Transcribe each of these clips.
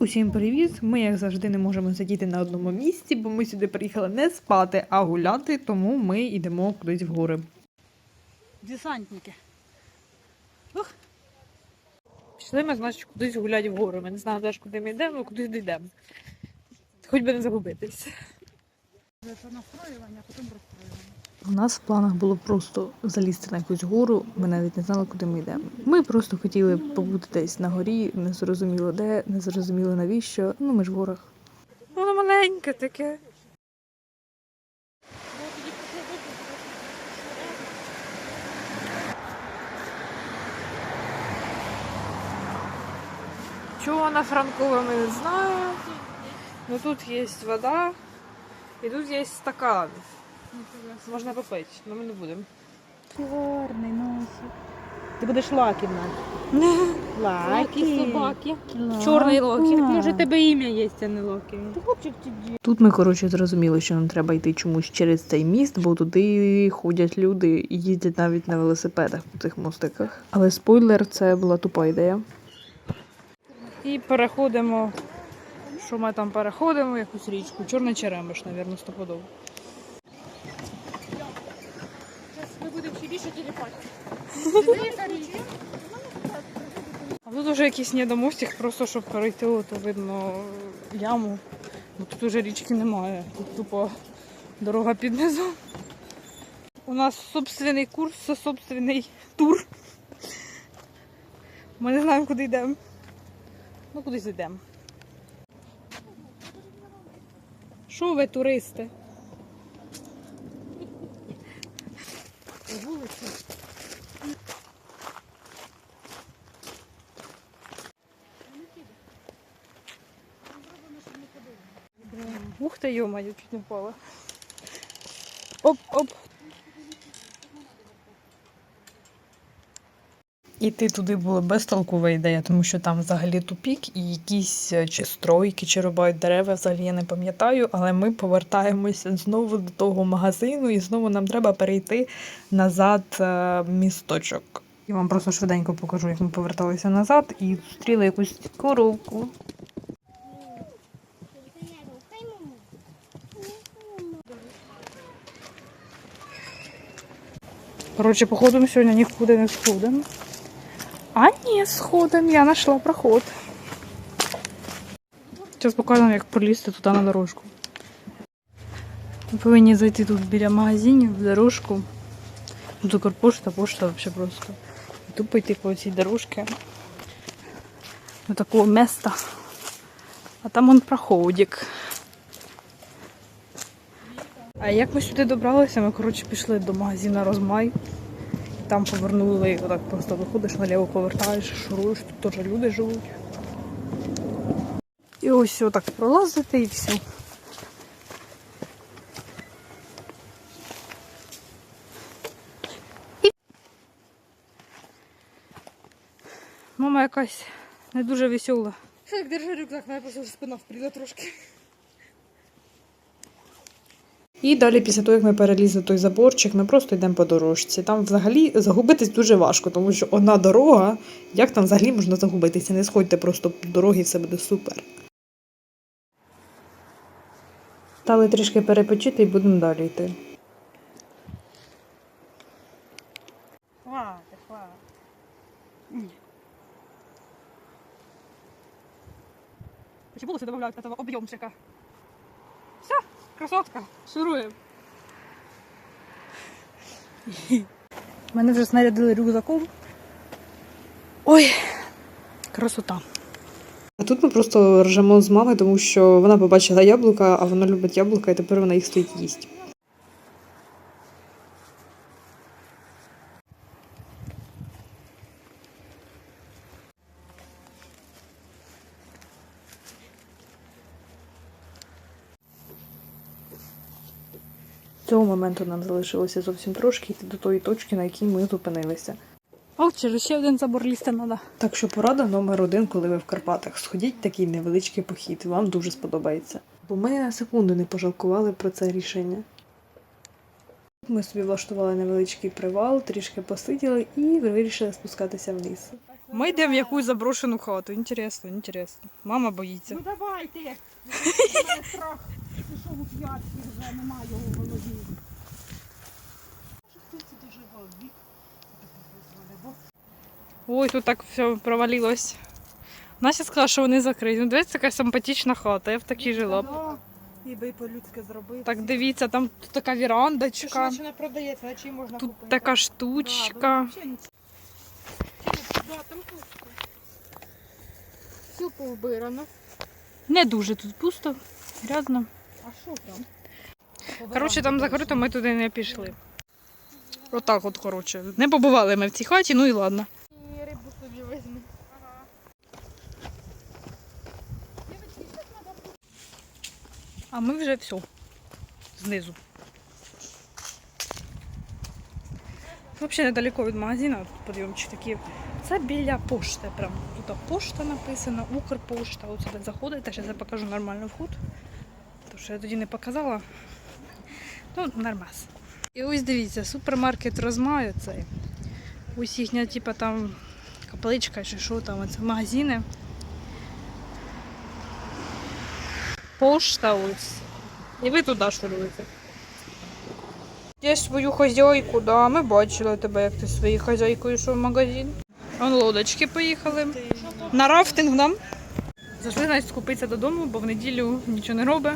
Усім привіт! Ми, як завжди, не можемо сидіти на одному місці, бо ми сюди приїхали не спати, а гуляти, тому ми йдемо кудись в гори. Десантники. Пішли ми, значить, кудись гуляти в гори. Ми не знаємо теж, куди ми йдемо, куди дійдемо. Хоч би не загубитись. Це настроювання, а потім розстроювання. У нас в планах було просто залізти на якусь гору. Ми навіть не знали, куди ми йдемо. Ми просто хотіли побути десь на горі, не зрозуміло де, не зрозуміло навіщо. Ну, ми ж в горах. Воно маленьке таке. Чого на Франкова ми не знаємо. Ну тут є вода і тут є стакан. Можна попити, але ми не будемо. Гарний носик. Ти будеш лакі. Лакі собаки. Чорний локі. Може, тебе ім'я є, а не локі. Тут ми, коротше, зрозуміли, що нам треба йти чомусь через цей міст, бо туди ходять люди і їздять навіть на велосипедах по цих мостиках. Але спойлер, це була тупа ідея. І переходимо. Що ми там переходимо? Якусь річку. Чорний черемиш, мабуть, стопудово. Ми будемо ще більше тіліпати. А тут вже якийсь недомостик, просто щоб перейти, то видно яму. Бо тут уже річки немає. Тут тупо дорога під низом. У нас собственний курс, собственний тур. Ми не знаємо, куди йдемо. Ну, кудись йдемо. Що ви, туристи? Ух ти, йомаю, чуть не впала. Оп, оп. Іти туди була безтолкова ідея, тому що там взагалі тупік і якісь е, чи стройки, чи рубають дерева, взагалі я не пам'ятаю, але ми повертаємося знову до того магазину, і знову нам треба перейти назад е, місточок. Я вам просто швиденько покажу, як ми поверталися назад і зустріли якусь коровку. Коротше, походу, ми сьогодні нікуди не сходимо. А ні, сходимо, я знайшла проход. Зараз покажемо, як пролізти туди на дорожку. Ми повинні зайти тут біля магазинів в дорожку. Тут Укрпошта, пошта взагалі просто. І тут пойти по цій дорожці до такого міста. А там он проходик. А як ми сюди добралися, ми коротше пішли до магазину Розмай. Там повернули, отак просто виходиш, наліво повертаєш, шуруєш, тут теж люди живуть. І ось отак пролазити і все. Мама якась не дуже весела. Так, держи рюкзак, мене просто вже спина впріла трошки. І далі, після того, як ми перелізли той заборчик, ми просто йдемо по дорожці. Там взагалі загубитись дуже важко, тому що одна дорога, як там взагалі можна загубитися? Не сходьте просто по дорогі, все буде супер. Стали трішки перепочити і будемо далі йти. Почему все добавляют этого объемчика? Красотка, шуруем. Мене вже снарядили рюкзаком. Ой, красота. А тут ми просто ржемо з мамою, тому що вона побачила яблука, а вона любить яблука, і тепер вона їх стоїть їсть. Цього моменту нам залишилося зовсім трошки йти до тої точки, на якій ми зупинилися. О, через ще один забор лізти треба. Так що порада номер один, коли ви в Карпатах. Сходіть такий невеличкий похід, вам дуже сподобається. Бо ми на секунду не пожалкували про це рішення. Ми собі влаштували невеличкий привал, трішки посиділи і вирішили спускатися вниз. Ми йдемо в якусь заброшену хату. Інтересно, інтересно. Мама боїться. Ну давайте. Пішов у п'ятки, вже немає його в голові. Ой, тут так все провалилось. Настя сказала, що вони закриті. Ну, дивіться, така симпатична хата. Я в такій жила. б. І би по-людськи зробив. Так дивіться, там тут така ж вірандочка, наче не продається, на чим можна тут купити. така штучка. ну, взагалі нічого. Да, там пусто. Все повбирано. Не дуже тут пусто, грязно. А що там? Коротше, там закрито, ми туди не пішли. Отак от, коротше. Не побували ми в цій хаті, ну і ладно. І рибу собі візьми. А ми вже все. Знизу. Взагалі недалеко від магазину, тут підйомчик такий. Це біля пошти. Прям тут пошта написана, Укрпошта. От сюди заходите, зараз я покажу нормально вход. Що я тоді не показала. Ну, нормас. І ось дивіться, супермаркет розмаю цей. Ось їхня, типа там капличка чи що там, це магазини. Пошта ось. І ви туди шуруєте. Я свою хазяйку, да, ми бачили тебе, як ти своєю хазяйкою йшов в магазин. Вон лодочки поїхали. На рафтинг нам. Зайшли значить, скупитися додому, бо в неділю нічого не робить.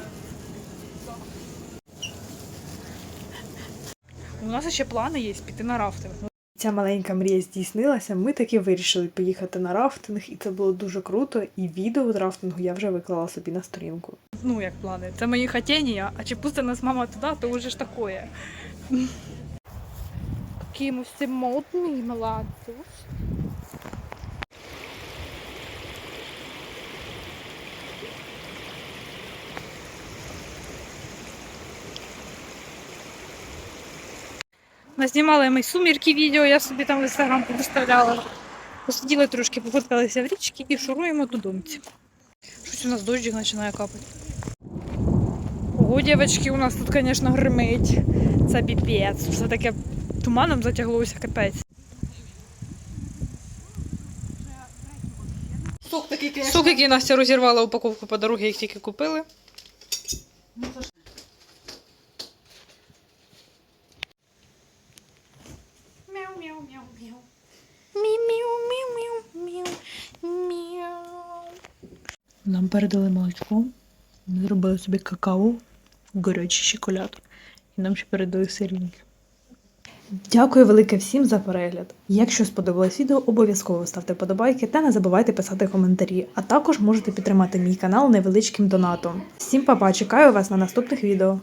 У нас ще плани є піти на рафтинг. Ця маленька мрія здійснилася. Ми таки вирішили поїхати на рафтинг, і це було дуже круто. І відео з рафтингу я вже виклала собі на сторінку. Ну, як плани, це мої хотіння, а чи пусти нас мама туди, то вже ж таке. Який ми всі модні, молодці. Назнімали ми сумірки відео, я собі там в інстаграм виставляла. Посиділи трошки, пофоткалися в річці і шуруємо додому. Щось у нас дощик починає капати. Ого, дівчатки, у нас тут, звісно, гримить. Це піпець. Все таке туманом затяглося капець. Сок який Настя розірвала упаковку по дорозі, їх тільки купили. Нам передали молочко. Ми зробили собі какао, горячий шоколад. І нам ще передали сирники. Дякую велике всім за перегляд. Якщо сподобалось відео, обов'язково ставте подобайки та не забувайте писати коментарі. А також можете підтримати мій канал невеличким донатом. Всім па-па, чекаю вас на наступних відео.